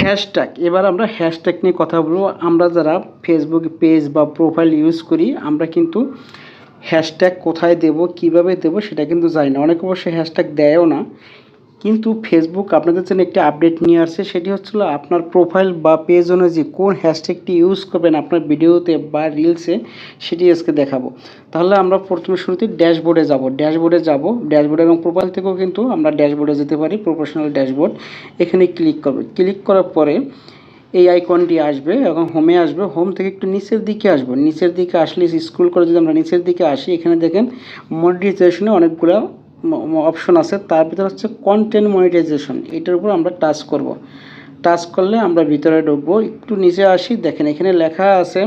Hashtag এবার আমরা hashtag নিয়ে কথা বলব। আমরা যারা ফেসবুক পেজ বা প্রোফাইল ইউজ করি, আমরা কিন্তু হ্যাশট্যাগ কোথায় দেব, কীভাবে দেব সেটা কিন্তু জানি না। অনেকে অবশ্যই হ্যাশট্যাগ দেয়ও না। কিন্তু ফেসবুক আপনাদের জন্য একটি আপডেট নিয়ে আসছে, সেটি হচ্ছিল আপনার প্রোফাইল বা পেজ অনুযায়ী কোন হ্যাশট্যাগটি ইউজ করবেন আপনার ভিডিওতে বা রিলসে সেটি আজকে দেখাবো। তাহলে আমরা প্রথমে শুরুতে ড্যাশবোর্ডে যাব। ড্যাশবোর্ডে যাব। ড্যাশবোর্ড এবং প্রোফাইল থেকেও কিন্তু আমরা ড্যাশবোর্ডে যেতে পারি প্রফেশনাল ড্যাশবোর্ড এখানে ক্লিক করবে। ক্লিক করার পরে এই আইকনটি আসবে এবং হোমে আসবে। হোম থেকে একটু নিচের দিকে আসব। নিচের দিকে আসলে স্ক্রল করে যদি আমরা নিচের দিকে আসি, এখানে দেখেন মনিটাইজেশনে অনেকগুলো অপশন আছে। তার ভিতরে হচ্ছে কন্টেন্ট মনিটাইজেশন এটার উপর আমরা টাচ করব। টাচ করলে আমরা ভিতরে ঢুকবো। একটু নিচে আসি। দেখেন এখানে লেখা আছে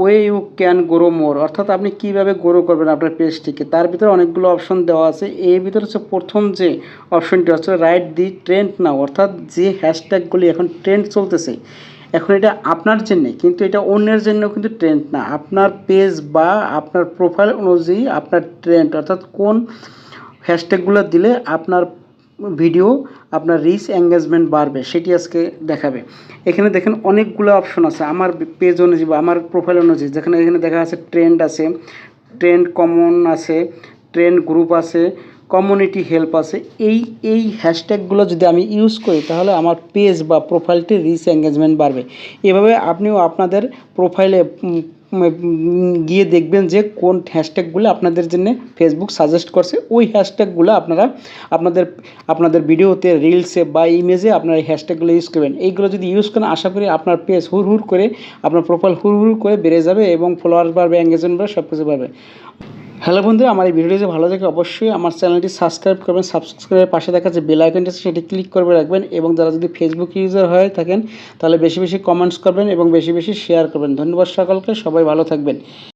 way you can grow more অর্থাৎ আপনি কীভাবে গ্রো করবেন আপনার পেজটিকে তার ভিতরে অনেকগুলো অপশন দেওয়া আছে। এর ভিতরে হচ্ছে প্রথম যে অপশনটি হচ্ছে রাইট দি ট্রেন্ড নাও অর্থাৎ যে হ্যাশট্যাগুলি এখন ট্রেন্ড চলতেছে, এখন এটা আপনার জন্যে, কিন্তু এটা অন্যের জন্য কিন্তু ট্রেন্ড না। আপনার পেজ বা আপনার প্রোফাইল অনুযায়ী আপনার ট্রেন্ড অর্থাৎ কোন হ্যাশট্যাগুলো দিলে আপনার ভিডিও আপনার রিচ এঙ্গেজমেন্ট বাড়বে, সেটি আজকে দেখাবে। এখানে দেখেন অনেকগুলো অপশন আছে। আমার পেজ অনুযায়ী বা আমার প্রোফাইল অনুযায়ী, যেখানে এখানে দেখা আছে ট্রেন্ড আছে ট্রেন্ড কমন আছে ট্রেন্ড গ্রুপ আছে কমিউনিটি হেল্প আছে। এই এই হ্যাশট্যাগুলো যদি আমি ইউজ করি, তাহলে আমার পেজ বা প্রোফাইলটি রিচ এঙ্গেজমেন্ট বাড়বে। এভাবে আপনিও আপনাদের প্রোফাইলে গিয়ে দেখবেন যে কোন হ্যাশট্যাগুলো আপনাদের জন্য ফেসবুক সাজেস্ট করছে। ওই হ্যাশট্যাগুলো আপনারা আপনাদের আপনাদের ভিডিওতে রিলসে বা ইমেজে আপনারা এই হ্যাশট্যাগুলো ইউজ করবেন। এইগুলো যদি ইউজ করেন, আশা করি আপনার পেজ হুর হুর করে, আপনার প্রোফাইল হুর হুর করে বেড়ে যাবে এবং ফলোয়ার বাড়বে এঙ্গেজমেন্ট বাড়বে সব কিছু বাড়বে। হ্যালো বন্ধুরা আমার এই ভিডিওটি যদি ভালো থাকে অবশ্যই আমার চ্যানেলটি সাবস্ক্রাইব করবেন। সাবস্ক্রাইবের পাশে দেখা যে বেল আইকনটি আছে, সেটি ক্লিক করে রাখবেন এবং যারা যদি ফেসবুক ইউজার হয়ে থাকেন, তাহলে বেশি বেশি কমেন্টস করবেন এবং বেশি বেশি শেয়ার করবেন। ধন্যবাদ সকলকে, সবাই ভালো থাকবেন।